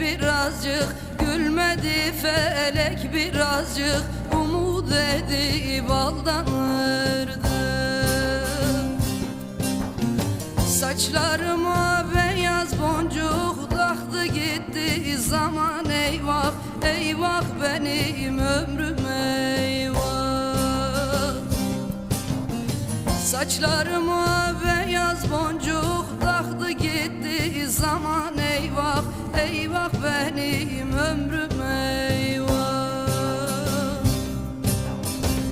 birazcık Gülmedi felek birazcık. Umut edip aldanırdım Saçlarıma beyaz boncuk taktı gitti zaman eyvah Eyvah benim ömrüm eyvah. Saçlarıma beyaz boncuk taktı gitti zaman Eyvah benim ömrüm